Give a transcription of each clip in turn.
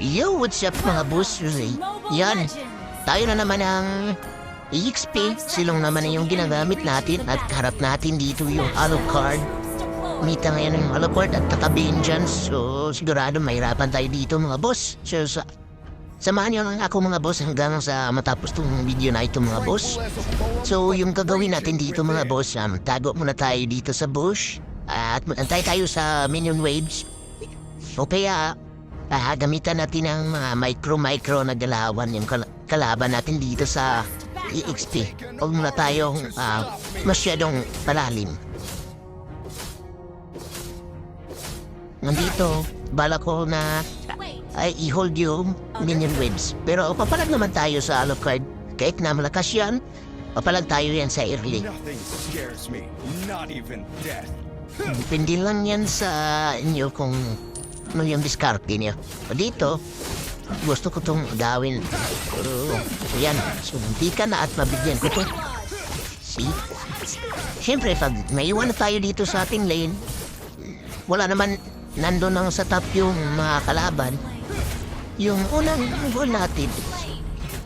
Yo, what's up mga boss? Yan, tayo na naman ang EXP. Silong naman na yung ginagamit natin at harap natin dito yung Alucard. Mita ngayon yung Alucard at tatabihin dyan. So, sigurado mahirapan tayo dito mga boss. So, sa Samahan niyo lang ako mga boss hanggang sa matapos tong video na ito mga boss. So yung gagawin natin dito mga boss, um, tago muna tayo dito sa bush at antay tayo sa minion waves. O kaya ah, gamitan natin ang mga micro-micro na galawan yung kal- kalaban natin dito sa EXP. Huwag muna tayong ah, masyadong palalim. Nandito, bala ko na ay i-hold yung minion waves. Pero papalag naman tayo sa Alucard. Kahit na malakas yan, papalag tayo yan sa early. Nothing scares me, not even death. Depende lang yan sa inyo kung ano yung diskarte niyo. O dito, gusto ko itong gawin. Pero, yan, sumunti ka na at mabigyan ko to. See? Siyempre, pag naiwan na tayo dito sa ating lane, wala naman nandun lang sa top yung mga kalaban. Yung unang goal natin,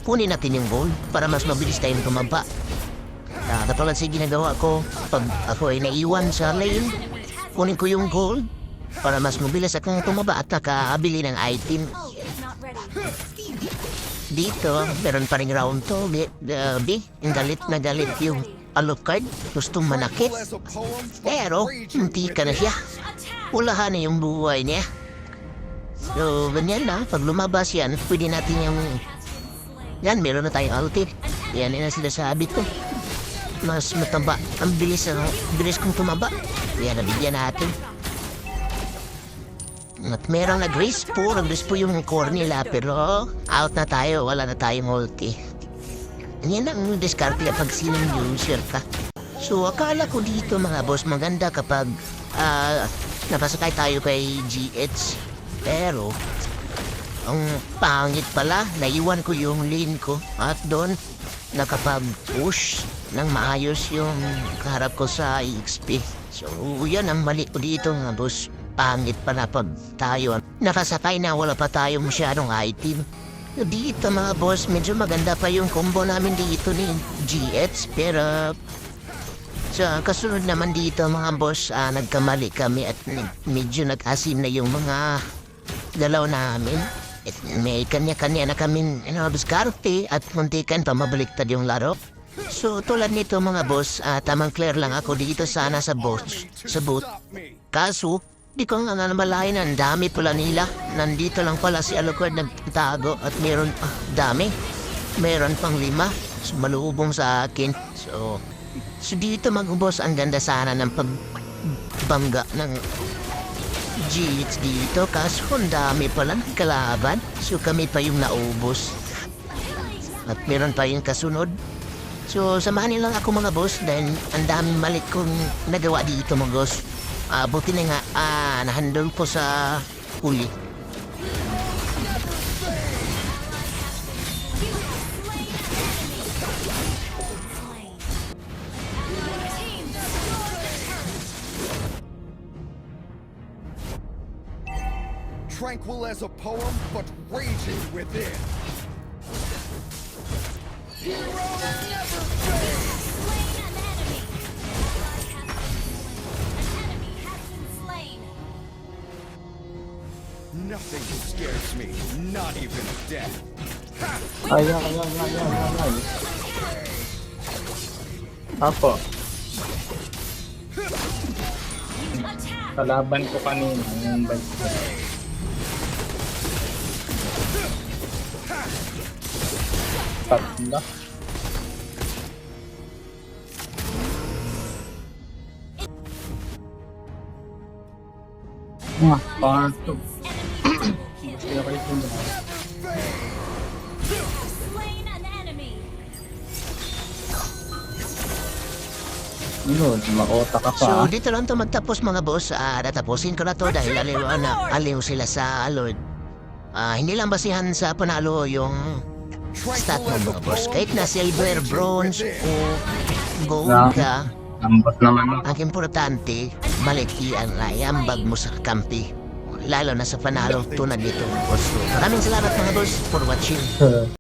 kunin natin yung goal para mas mabilis tayong tumaba. Ah, katulad sa ginagawa ko, pag ako ay naiwan sa lane, kunin ko yung gold para mas mabilis akong tumaba at nakabili ng item. Dito, meron pa rin round to, B, uh, B, galit na galit yung Alucard, gustong manakit. Pero, hindi ka na siya. Ulahan na yung buhay niya. So, ganyan lang. Pag lumabas yan, pwede natin yung... Yan, meron na tayong ulti. Yan ang sinasabi ko. Mas mataba. Ang bilis, ang bilis kong tumaba. Yan, nabigyan natin. At merong nag-race po. Nag-race po yung core nila. Pero out na tayo. Wala na tayong ulti. Yan ang diskarte pag sinong user ka. So, akala ko dito mga boss, maganda kapag ah, napasakay tayo kay GH. Pero, ang pangit pala, naiwan ko yung lane ko at doon nakapag-push ng maayos yung kaharap ko sa EXP. So, yan ang mali ko dito mga boss. Pangit pala pag tayo nakasakay na wala pa tayong masyadong item. Dito mga boss, medyo maganda pa yung combo namin dito ni GH pero sa kasunod naman dito mga boss, ah, nagkamali kami at medyo nag-asim na yung mga galaw namin. At may kanya-kanya na kaming ano, diskarte at muntikan pa mabaliktad yung laro. So tulad nito mga boss, ah, tamang clear lang ako dito sana sa boss, sa boot. Kaso, di ko nga namalayan ang dami pala nila. Nandito lang pala si Alucard nagtago at meron pa dami. Meron pang lima. Malubong sa akin. So, so dito mag-boss ang ganda sana ng pagbangga ng GH dito. Kaso ang dami pala ng kalaban. So kami pa yung naubos. At meron pa yung kasunod. So, samahan niyo lang ako mga boss dahil ang daming mali kong nagawa dito mga boss. Ah, buti na nga, ah, nahandol ko sa huli. Tranquil as a poem, but raging within. Nothing scares me, not even death. Ay, ay, ay, ay, ay, ay, ay. Apo. Kalaban ko kanina, yung bike ko. Tatlo. Mga part 2. Yun, makota ka pa. So, dito lang to magtapos mga boss. Ah, natapusin ko na to dahil aliw, na, aliw sila sa Lord. Ah, hindi lang basihan sa panalo yung stat mo mga boss. Kahit na silver, bronze, o gold ka, Ambot naman ako. ang importante, malikian na iambag mo sa kampi. Lalo na sa panalo tunad nito. Maraming salamat mga boss for watching.